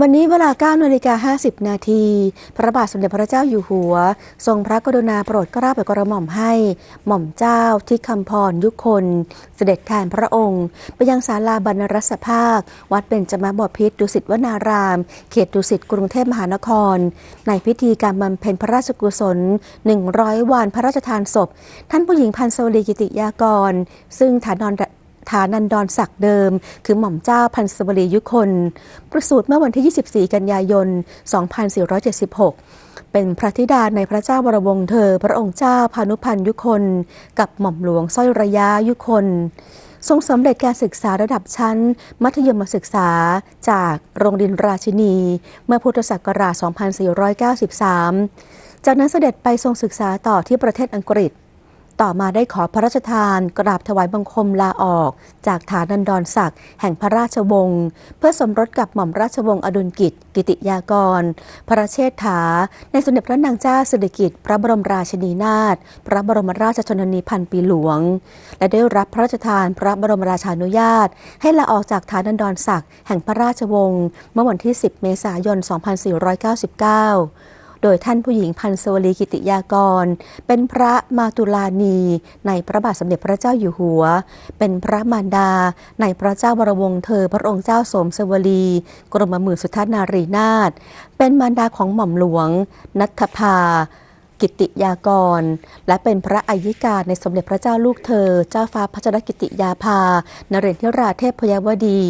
วันนี้เวลา9นาฬิกา50 นาที พระบาทสมเด็จพระเจ้าอยู่หัว ทรงพระกรุณาโปรดเกล้าโปรดกระหม่อมให้ หม่อมเจ้าที่คำพรยุคน เสด็จแทนพระองค์ ไปยังศาลาบรรณรสภาค วัดเบญจมบพิตรดุสิตวนาราม เขตดุสิตกรุงเทพมหานคร ในพิธีการบำเพ็ญพระราชกุศล 100 วันพระราชทานศพ ท่านผู้หญิงพันสวรีกิติยากร ซึ่งฐานอน ฐานันดรศักดิ์เดิม คือหม่อมเจ้าพันสวรียุคน ประสูติเมื่อวันที่ 24 กันยายน 2476 เป็นพระธิดาในพระเจ้าบรวงศ์เธอ พระองค์เจ้าพานุพันธ์ยุคน กับหม่อมหลวงสร้อยระยะยุคน ทรงสำเร็จการศึกษาระดับชั้น มัธยมศึกษาจากโรงเรียนราชินี เมื่อพุทธศักราช 2493 จากนั้นเสด็จไปทรงศึกษาต่อที่ประเทศอังกฤษ ต่อมาได้ขอพระราชทานกราบถวายบังคมลาออก จากฐานันดรศักดิ์แห่งพระราชวงศ์เพื่อสมรสกับหม่อมราชวงศ์อดุลกิจ กิติยากร พระเชษฐา ในสมเด็จพระนางเจ้าสิริกิติ์พระบรมราชินีนาถพระบรมราชชนนีพันปีหลวง และได้รับพระราชทานพระบรมราชานุญาต ให้ลาออกจากฐานันดรศักดิ์แห่งพระราชวงศ์เมื่อวันที่ 10 เมษายน 2499 โดยท่านผู้หญิงพันสวลีกิติยากร เป็นพระมาตุลานี ในพระบาทสมเด็จพระเจ้าอยู่หัว เป็นพระมารดา ในพระเจ้าวรวงศ์เธอ พระองค์เจ้าสมสวลี กรมหมื่นสุทัศนารีนาถเป็นมารดาของหม่อมหลวง นัทภากิติยากร และเป็นพระอัยิกาในสมเด็จพระเจ้าลูกเธอ เจ้าฟ้าพัชรกิติยาภา นเรนทิราเทพพยวดี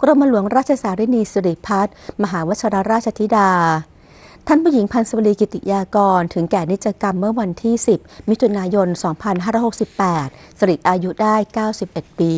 กรมหลวงราชสารินีสิริพัฒมหาวชรราชธิดา ท่านผู้หญิงพันสวรีกิติยากร ถึงแก่นิจกรรมเมื่อวันที่ 10 มิถุนายน 2568 สริอายุได้ 91 ปี